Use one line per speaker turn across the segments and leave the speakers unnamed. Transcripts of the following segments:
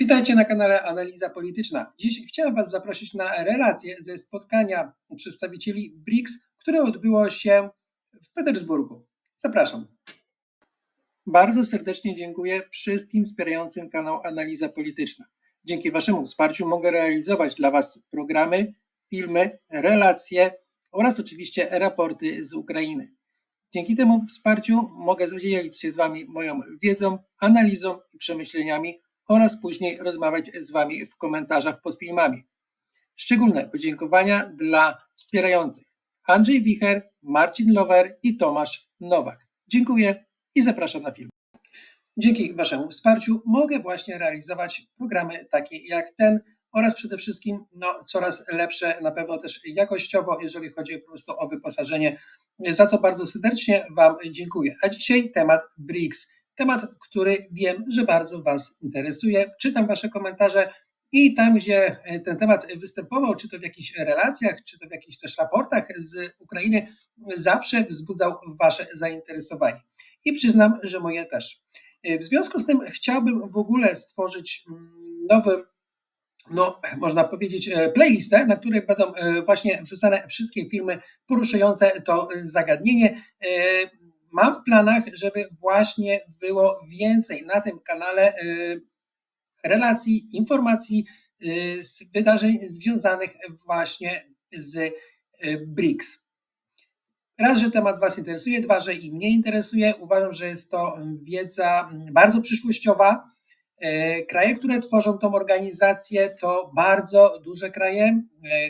Witajcie na kanale Analiza Polityczna. Dziś chciałem Was zaprosić na relację ze spotkania przedstawicieli BRICS, które odbyło się w Petersburgu. Zapraszam. Bardzo serdecznie dziękuję wszystkim wspierającym kanał Analiza Polityczna. Dzięki Waszemu wsparciu mogę realizować dla Was programy, filmy, relacje oraz oczywiście raporty z Ukrainy. Dzięki temu wsparciu mogę dzielić się z Wami moją wiedzą, analizą i przemyśleniami oraz później rozmawiać z Wami w komentarzach pod filmami. Szczególne podziękowania dla wspierających Andrzej Wicher, Marcin Lower i Tomasz Nowak. Dziękuję i zapraszam na film. Dzięki Waszemu wsparciu mogę właśnie realizować programy takie jak ten oraz przede wszystkim no, coraz lepsze, na pewno też jakościowo, jeżeli chodzi po prostu o wyposażenie, za co bardzo serdecznie Wam dziękuję. A dzisiaj temat BRICS Temat, który wiem, że bardzo Was interesuje. Czytam Wasze komentarze i tam, gdzie e, ten temat występował, czy to w jakichś relacjach, czy to w jakichś też raportach z Ukrainy, zawsze wzbudzał Wasze zainteresowanie. I przyznam, że moje też. E, w związku z tym chciałbym w ogóle stworzyć mm, nowy no, można powiedzieć, e, playlistę, na której będą właśnie wrzucane wszystkie filmy poruszające to zagadnienie mam w planach, żeby właśnie było więcej na tym kanale y, relacji, informacji y, z wydarzeń związanych właśnie z y, BRICS. Raz, że temat Was interesuje, dwa, że i mnie interesuje. Uważam, że jest to wiedza bardzo przyszłościowa. Kraje, które tworzą tą organizację, to bardzo duże kraje,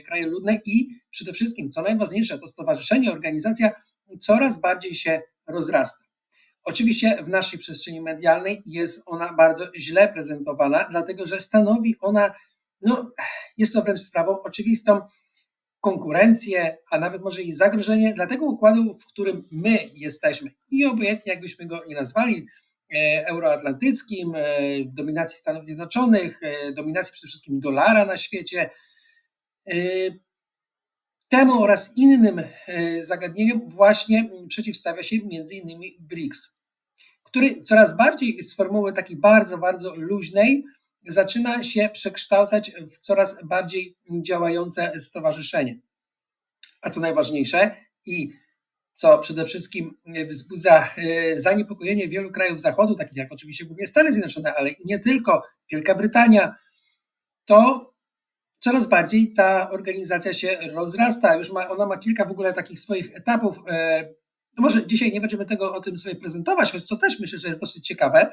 kraje ludne i przede wszystkim, co najważniejsze, to stowarzyszenie, organizacja coraz bardziej się rozrasta. Oczywiście w naszej przestrzeni medialnej jest ona bardzo źle prezentowana, dlatego że stanowi ona, no, jest to wręcz sprawą oczywistą, konkurencję, a nawet może i zagrożenie dla tego układu, w którym my jesteśmy. I obojętnie jakbyśmy go nie nazwali, e, euroatlantyckim, e, dominacji Stanów Zjednoczonych, e, dominacji przede wszystkim dolara na świecie, Temu oraz innym e, zagadnieniom właśnie przeciwstawia się m.in. BRICS, który coraz bardziej z formuły takiej bardzo, bardzo luźnej zaczyna się przekształcać w coraz bardziej działające stowarzyszenie. A co najważniejsze i co przede wszystkim wzbudza e, zaniepokojenie wielu krajów Zachodu, takich jak oczywiście głównie Stany Zjednoczone, ale i nie tylko, Wielka Brytania, to coraz bardziej ta organizacja się rozrasta. Już ma, ona ma kilka w ogóle takich swoich etapów. E, no może dzisiaj nie będziemy tego o tym sobie prezentować, choć to też myślę, że jest dosyć ciekawe,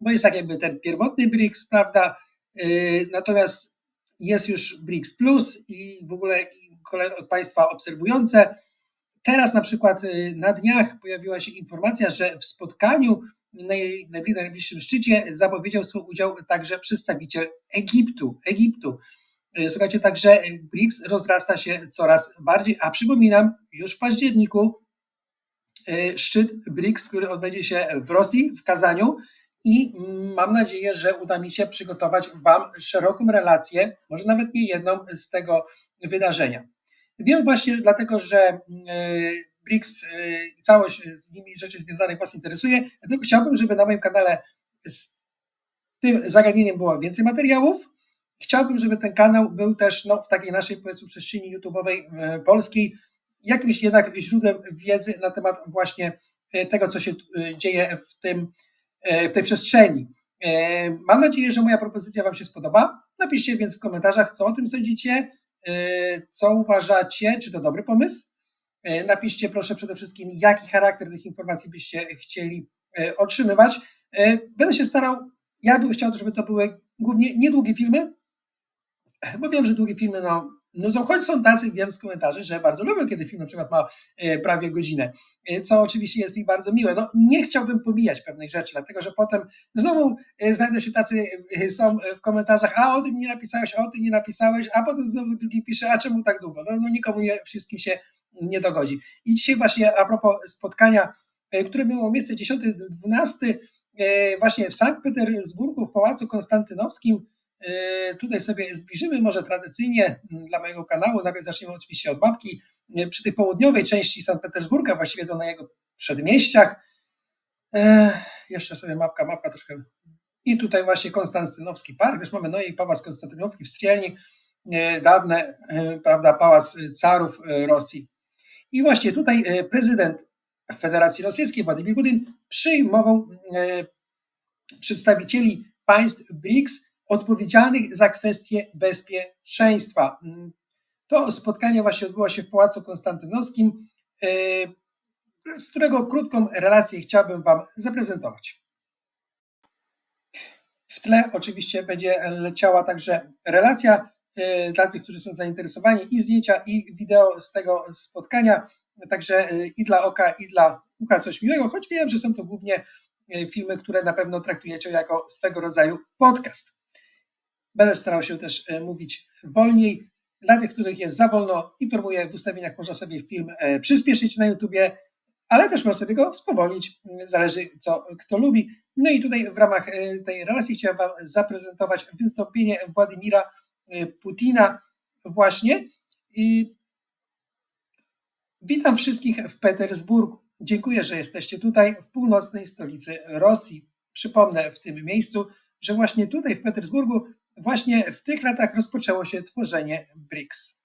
bo jest tak jakby ten pierwotny BRICS, prawda? E, natomiast jest już BRICS Plus i w ogóle kolejne państwa obserwujące. Teraz na przykład e, na dniach pojawiła się informacja, że w spotkaniu na najbliższym szczycie zapowiedział swój udział także przedstawiciel Egiptu. Egiptu. E, słuchajcie, także BRICS rozrasta się coraz bardziej, a przypominam, już w październiku e, szczyt BRICS, który odbędzie się w Rosji, w Kazaniu i mam nadzieję, że uda mi się przygotować Wam szeroką relację, może nawet nie jedną z tego wydarzenia. Wiem właśnie dlatego, że e, BRICS i całość z nimi rzeczy związanych Was interesuje, dlatego chciałbym, żeby na moim kanale z tym zagadnieniem było więcej materiałów, Chciałbym, żeby ten kanał był też no, w takiej naszej powiedzmy przestrzeni YouTube'owej e, polskiej jakimś jednak źródłem wiedzy na temat właśnie e, tego, co się e, dzieje w, tym, w tej przestrzeni. Mam nadzieję, że moja propozycja Wam się spodoba. Napiszcie więc w komentarzach, co o tym sądzicie, co uważacie, czy to dobry pomysł. Napiszcie proszę przede wszystkim, jaki charakter tych informacji byście chcieli otrzymywać. Będę się starał, ja bym chciał, żeby to były głównie niedługie filmy, bo wiem, że długie filmy no, nudzą, choć są tacy, wiem z komentarzy, że bardzo lubią, kiedy film na przykład ma e, prawie godzinę, e, co oczywiście jest mi bardzo miłe. No, nie chciałbym pomijać pewnych rzeczy, dlatego że potem znowu e, znajdą się tacy, są w komentarzach, a o tym nie napisałeś, a o tym nie napisałeś, a potem znowu drugi pisze, a czemu tak długo? No, no nikomu nie, wszystkim się nie dogodzi. I dzisiaj właśnie a propos spotkania, które miało miejsce 10-12 właśnie w Sankt Petersburgu w Pałacu Konstantynowskim, tutaj sobie zbliżymy może tradycyjnie dla mojego kanału. Najpierw zaczniemy oczywiście od mapki e, przy tej południowej części Sankt Petersburga, właściwie to na jego przedmieściach. E, jeszcze sobie mapka, mapka troszkę I tutaj właśnie Konstantynowski Park, też mamy no i Pałac Konstantynowski w Strielni, e, dawne, e, prawda, Pałac Carów e, Rosji. I właśnie tutaj prezydent Federacji Rosyjskiej Władimir Putin przyjmował przedstawicieli państw BRICS odpowiedzialnych za kwestie bezpieczeństwa. To spotkanie właśnie odbyło się w Pałacu Konstantynowskim, z którego krótką relację chciałbym Wam zaprezentować. W tle oczywiście będzie leciała także relacja e, dla tych, którzy są zainteresowani, i zdjęcia, i wideo z tego spotkania, także e, i dla oka, i dla ucha coś miłego, choć wiem, że są to głównie e, filmy, które na pewno traktujecie jako swego rodzaju podcast. Będę starał się też mówić wolniej. Dla tych, których jest za wolno, informuję, w ustawieniach można sobie film przyspieszyć na YouTubie, ale też można sobie go spowolnić, zależy co kto lubi. No i tutaj w ramach e, tej relacji chciałem Wam zaprezentować wystąpienie Władimira e, Putina właśnie. I witam wszystkich w Petersburgu. Dziękuję, że jesteście tutaj w północnej stolicy Rosji. Przypomnę w tym miejscu, że właśnie tutaj w Petersburgu właśnie w tych latach rozpoczęło się tworzenie BRICS.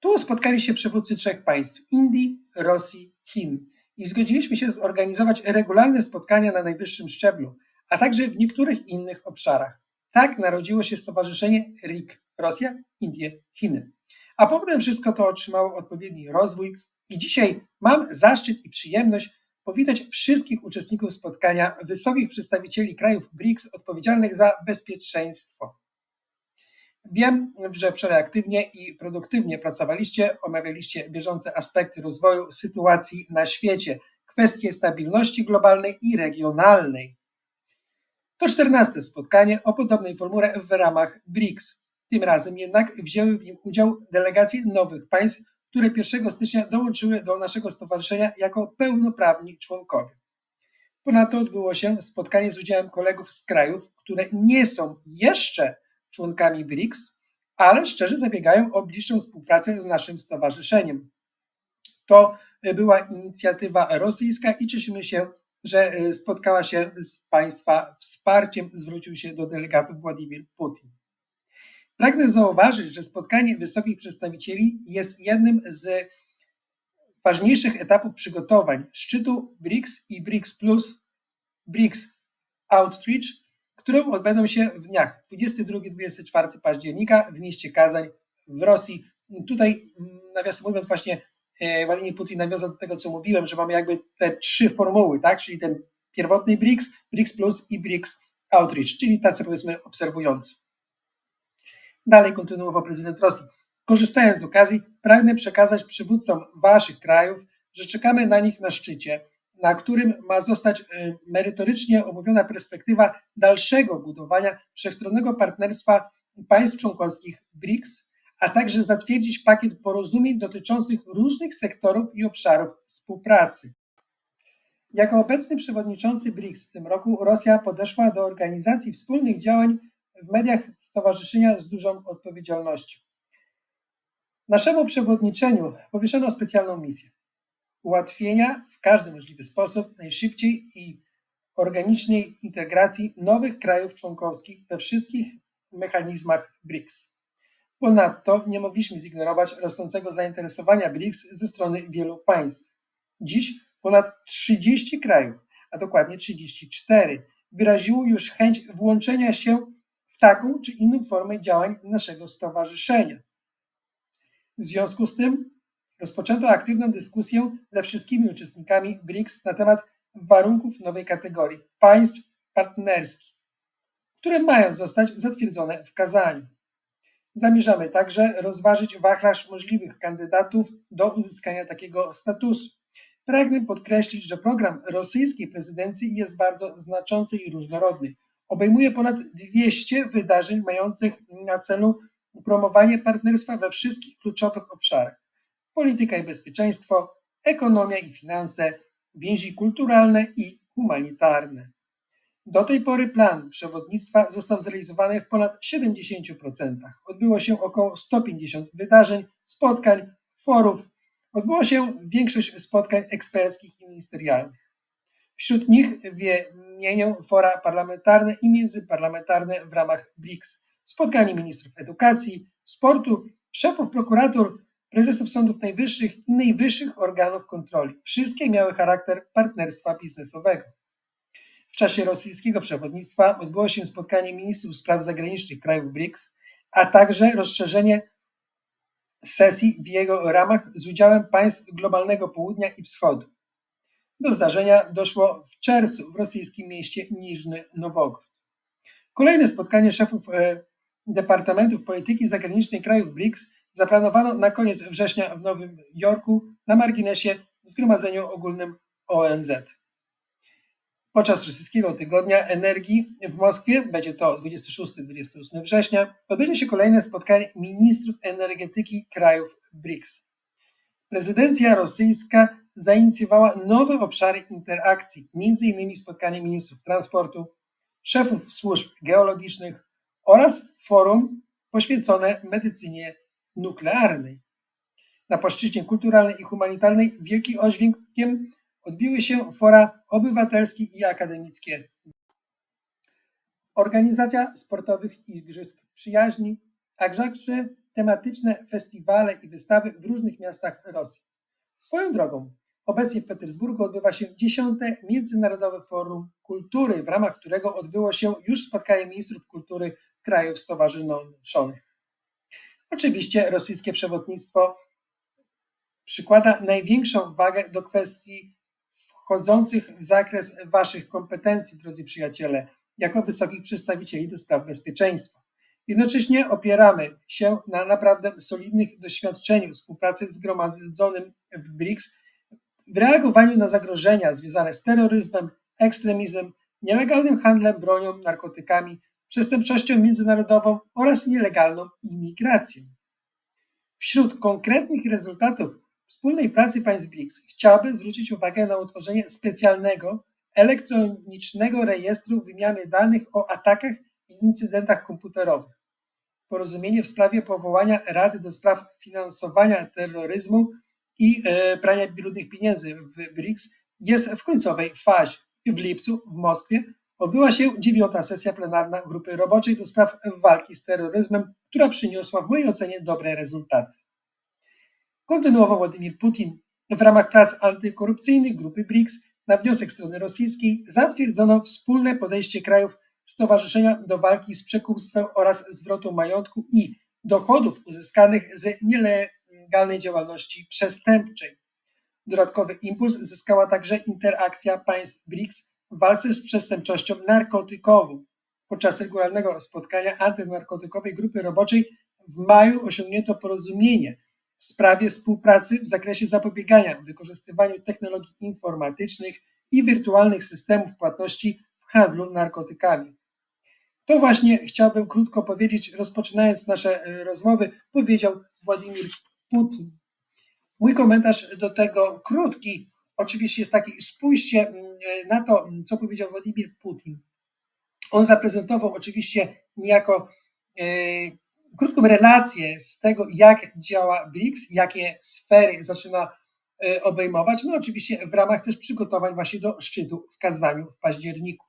Tu spotkali się przywódcy trzech państw Indii, Rosji, Chin i zgodziliśmy się zorganizować regularne spotkania na najwyższym szczeblu, a także w niektórych innych obszarach. Tak narodziło się stowarzyszenie RIK Rosja, Indie, Chiny. A potem wszystko to otrzymało odpowiedni rozwój i dzisiaj mam zaszczyt i przyjemność powitać wszystkich uczestników spotkania wysokich przedstawicieli krajów BRICS odpowiedzialnych za bezpieczeństwo. Wiem, że wczoraj aktywnie i produktywnie pracowaliście, omawialiście bieżące aspekty rozwoju sytuacji na świecie, kwestie stabilności globalnej i regionalnej. To czternaste spotkanie o podobnej formule w ramach BRICS. Tym razem jednak wzięły w nim udział delegacje nowych państw, które 1 stycznia dołączyły do naszego stowarzyszenia jako pełnoprawni członkowie. Ponadto odbyło się spotkanie z udziałem kolegów z krajów, które nie są jeszcze członkami BRICS, ale szczerze zabiegają o bliższą współpracę z naszym stowarzyszeniem. To była inicjatywa rosyjska i cieszymy się, że e, spotkała się z Państwa wsparciem, zwrócił się do delegatów Władimir Putin. Pragnę zauważyć, że spotkanie wysokich przedstawicieli jest jednym z ważniejszych etapów przygotowań szczytu BRICS i BRICS Plus, BRICS Outreach którą odbędą się w dniach 22-24 października w mieście Kazań w Rosji. Tutaj, mm, nawiasem mówiąc, właśnie e, Władimir Putin nawiązał do tego, co mówiłem, że mamy jakby te trzy formuły, tak? czyli ten pierwotny BRICS, BRICS Plus i BRICS Outreach, czyli tacy powiedzmy obserwujący. Dalej kontynuował prezydent Rosji. Korzystając z okazji, pragnę przekazać przywódcom waszych krajów, że czekamy na nich na szczycie na którym ma zostać e, merytorycznie omówiona perspektywa dalszego budowania wszechstronnego partnerstwa państw członkowskich BRICS, a także zatwierdzić pakiet porozumień dotyczących różnych sektorów i obszarów współpracy. Jako obecny przewodniczący BRICS w tym roku Rosja podeszła do organizacji wspólnych działań w mediach stowarzyszenia z dużą odpowiedzialnością. Naszemu przewodniczeniu powierzono specjalną misję ułatwienia w każdy możliwy sposób najszybciej i organicznej integracji nowych krajów członkowskich we wszystkich mechanizmach BRICS. Ponadto nie mogliśmy zignorować rosnącego zainteresowania BRICS ze strony wielu państw. Dziś ponad 30 krajów, a dokładnie 34, wyraziło już chęć włączenia się taką czy inną formę działań naszego stowarzyszenia. W związku z tym rozpoczęto aktywną dyskusję ze wszystkimi uczestnikami BRICS na temat warunków nowej kategorii państw partnerskich, które mają zostać zatwierdzone w Kazaniu. Zamierzamy także rozważyć wachlarz możliwych kandydatów do uzyskania takiego statusu. Pragnę podkreślić, że program rosyjskiej prezydencji jest bardzo znaczący i różnorodny. Obejmuje ponad 200 wydarzeń mających na celu promowanie partnerstwa we wszystkich kluczowych obszarach polityka i bezpieczeństwo, ekonomia i finanse, więzi kulturalne i humanitarne. Do tej pory plan przewodnictwa został zrealizowany w ponad 70%. Odbyło się około 150 wydarzeń, spotkań, forów. Odbyło się większość spotkań eksperckich i ministerialnych. Wśród nich wymienię fora parlamentarne i międzyparlamentarne w ramach BRICS, spotkanie ministrów edukacji, sportu, szefów prokuratur, prezesów sądów najwyższych i najwyższych organów kontroli. Wszystkie miały charakter partnerstwa biznesowego. W czasie rosyjskiego przewodnictwa odbyło się spotkanie ministrów spraw zagranicznych krajów BRICS, a także rozszerzenie sesji w jego ramach z udziałem państw globalnego południa i wschodu. Do zdarzenia doszło w czerwcu w rosyjskim mieście Niżny Nowogród. Kolejne spotkanie szefów e, Departamentów Polityki Zagranicznej krajów BRICS zaplanowano na koniec września w Nowym Jorku na marginesie w Zgromadzeniu Ogólnym ONZ. Podczas rosyjskiego tygodnia energii w Moskwie, będzie to 26-28 września, odbędzie się kolejne spotkanie ministrów energetyki krajów BRICS. Prezydencja rosyjska zainicjowała nowe obszary interakcji, m.in. spotkanie ministrów transportu, szefów służb geologicznych oraz forum poświęcone medycynie nuklearnej. Na płaszczyźnie kulturalnej i humanitarnej wielki oświękiem odbiły się fora obywatelskie i akademickie. Organizacja sportowych Igrzysk Przyjaźni, a także tematyczne festiwale i wystawy w różnych miastach Rosji. Swoją drogą, obecnie w Petersburgu odbywa się 10. Międzynarodowe Forum Kultury, w ramach którego odbyło się już spotkanie ministrów kultury krajów stowarzyszonych. Oczywiście rosyjskie przewodnictwo przykłada największą wagę do kwestii wchodzących w zakres Waszych kompetencji, drodzy przyjaciele, jako wysokich przedstawicieli do spraw bezpieczeństwa. Jednocześnie opieramy się na naprawdę solidnych doświadczeniu współpracy zgromadzonym w BRICS w reagowaniu na zagrożenia związane z terroryzmem, ekstremizmem, nielegalnym handlem bronią, narkotykami, przestępczością międzynarodową oraz nielegalną imigracją. Wśród konkretnych rezultatów wspólnej pracy państw BRICS chciałbym zwrócić uwagę na utworzenie specjalnego elektronicznego rejestru wymiany danych o atakach i incydentach komputerowych. Porozumienie w sprawie powołania Rady do spraw finansowania terroryzmu i e, prania brudnych pieniędzy w BRICS jest w końcowej fazie. W lipcu w Moskwie odbyła się dziewiąta sesja plenarna grupy roboczej do spraw walki z terroryzmem, która przyniosła w mojej ocenie dobre rezultaty. Kontynuował Władimir Putin. W ramach prac antykorupcyjnych grupy BRICS na wniosek strony rosyjskiej zatwierdzono wspólne podejście krajów stowarzyszenia do walki z przekupstwem oraz zwrotu majątku i dochodów uzyskanych z nielegalnej działalności przestępczej. Dodatkowy impuls zyskała także interakcja państw BRICS w walce z przestępczością narkotykową. Podczas regularnego spotkania antynarkotykowej grupy roboczej w maju osiągnięto porozumienie w sprawie współpracy w zakresie zapobiegania wykorzystywaniu technologii informatycznych i wirtualnych systemów płatności w handlu narkotykami. To właśnie chciałbym krótko powiedzieć, rozpoczynając nasze e, rozmowy, powiedział Władimir Putin. Mój komentarz do tego krótki, oczywiście jest taki, spójrzcie mm, e, na to, co powiedział Władimir Putin. On zaprezentował oczywiście niejako e, krótką relację z tego, jak działa BRICS, jakie sfery zaczyna e, obejmować, no oczywiście w ramach też przygotowań właśnie do szczytu w Kazaniu w październiku.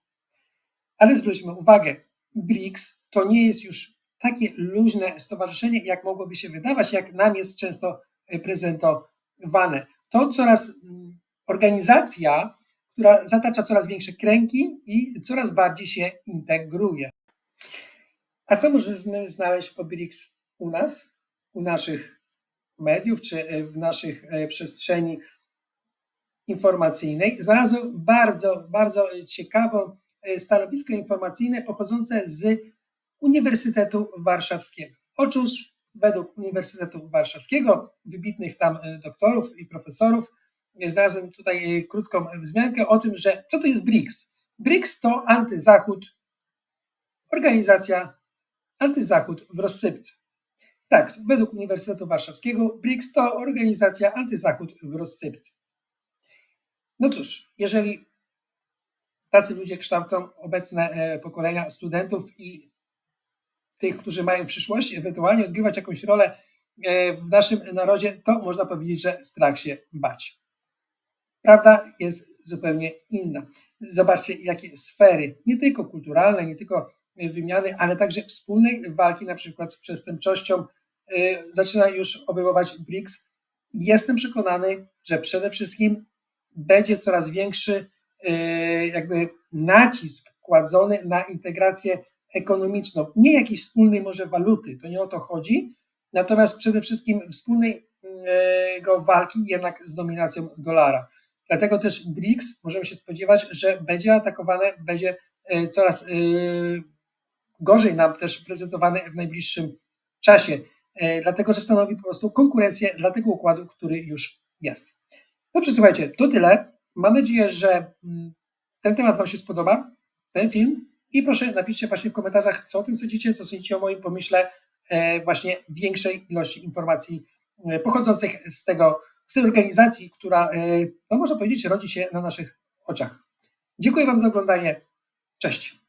Ale zwróćmy uwagę, BRICS to nie jest już takie luźne stowarzyszenie, jak mogłoby się wydawać, jak nam jest często e, prezentowane. To coraz mm, organizacja, która zatacza coraz większe kręgi i coraz bardziej się integruje. A co możemy znaleźć o BRICS u nas, u naszych mediów, czy e, w naszych e, przestrzeni informacyjnej? Znalazłem bardzo, bardzo ciekawą stanowisko informacyjne pochodzące z Uniwersytetu Warszawskiego. Otóż według Uniwersytetu Warszawskiego, wybitnych tam doktorów i profesorów, znalazłem tutaj krótką wzmiankę o tym, że co to jest BRICS? BRICS to antyzachód, organizacja Antyzachód w rozsypce. Tak, według Uniwersytetu Warszawskiego BRICS to organizacja Antyzachód w rozsypce. No cóż, jeżeli tacy ludzie kształcą obecne e, pokolenia studentów i tych, którzy mają w przyszłości ewentualnie odgrywać jakąś rolę e, w naszym narodzie, to można powiedzieć, że strach się bać. Prawda jest zupełnie inna. Zobaczcie, jakie sfery, nie tylko kulturalne, nie tylko y, wymiany, ale także wspólnej walki na przykład z przestępczością y, zaczyna już obejmować BRICS. Jestem przekonany, że przede wszystkim będzie coraz większy jakby nacisk kładzony na integrację ekonomiczną, nie jakiejś wspólnej może waluty, to nie o to chodzi, natomiast przede wszystkim wspólnej go walki jednak z dominacją dolara. Dlatego też BRICS możemy się spodziewać, że będzie atakowane, będzie e, coraz e, gorzej nam też prezentowane w najbliższym czasie, e, dlatego że stanowi po prostu konkurencję dla tego układu, który już jest. Dobrze, słuchajcie, to tyle. Mam nadzieję, że mm, ten temat Wam się spodoba, ten film i proszę napiszcie właśnie w komentarzach, co o tym sądzicie, co sądzicie o moim pomyśle właśnie większej ilości informacji pochodzących z tego z tej organizacji, która, e, no można powiedzieć, rodzi się na naszych oczach. Dziękuję Wam za oglądanie. Cześć.